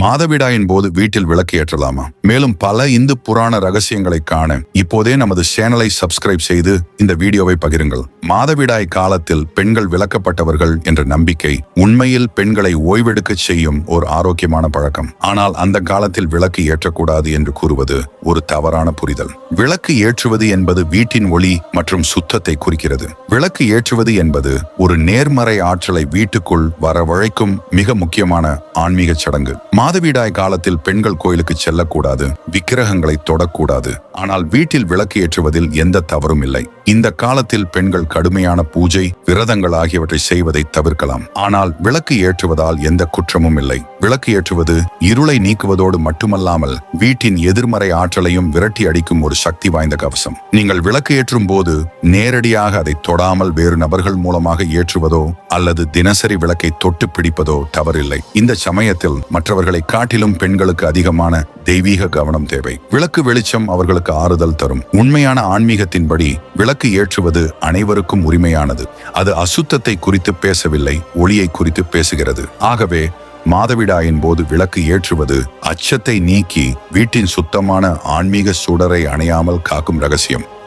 மாதவிடாயின் போது வீட்டில் விளக்கு ஏற்றலாமா? மேலும் பல இந்து புராண ரகசியங்களை காண இப்போதே நமது சேனலை சப்ஸ்கிரைப் செய்து இந்த வீடியோவை பகிருங்கள். மாதவிடாய் காலத்தில் பெண்கள் விளக்கப்பட்டவர்கள் என்ற நம்பிக்கை உண்மையில் பெண்களை ஓய்வெடுக்க செய்யும் ஒரு ஆரோக்கியமான பழக்கம். ஆனால் அந்த காலத்தில் விளக்கு ஏற்றக்கூடாது என்று கூறுவது ஒரு தவறான புரிதல். விளக்கு ஏற்றுவது என்பது வீட்டின் ஒளி மற்றும் சுத்தத்தை குறிக்கிறது. விளக்கு ஏற்றுவது என்பது ஒரு நேர்மறை ஆற்றலை வீட்டுக்குள் வரவழைக்கும் மிக முக்கியமான ஆன்மீக சடங்கு. மாதவிடாய் காலத்தில் பெண்கள் கோயிலுக்கு செல்லக்கூடாது விக்கிரகங்களை தொடக்கூடாது. ஆனால் வீட்டில் விளக்கு ஏற்றுவதில் எந்த தவறும் இல்லை. இந்த காலத்தில் பெண்கள் கடுமையான பூஜை விரதங்கள் ஆகியவற்றை செய்வதை தவிர்க்கலாம். ஆனால் விளக்கு ஏற்றுவதால் எந்த குற்றமும் இல்லை. விளக்கு ஏற்றுவது இருளை நீக்குவதோடு மட்டுமல்லாமல் வீட்டின் எதிர்மறை ஆற்றலையும் விரட்டி அடிக்கும் ஒரு சக்தி வாய்ந்த கவசம். நீங்கள் விளக்கு ஏற்றும் போது நேரடியாக அதை தொடாமல் வேறு நபர்கள் மூலமாக ஏற்றுவதோ அல்லது தினசரி விளக்கை தொட்டு பிடிப்பதோ தவறில்லை. இந்த சமயத்தில் மற்றவர்களை காட்டிலும் பெண்களுக்கு அதிகமான தெய்வீக கவனம் தேவை. விளக்கு வெளிச்சம் அவர்களுக்கு ஆறுதல் தரும். உண்மையான ஆன்மீகத்தின்படி விளக்கு ஏற்றுவது அனைவருக்கும் உரிமையானது. அது அசுத்தத்தை குறித்து பேசவில்லை ஒளியை குறித்து பேசுகிறது. ஆகவே மாதவிடாயின் போது விளக்கு ஏற்றுவது அச்சத்தை நீக்கி வீட்டின் சுத்தமான ஆன்மீக சுடரை அணையாமல் காக்கும் ரகசியம்.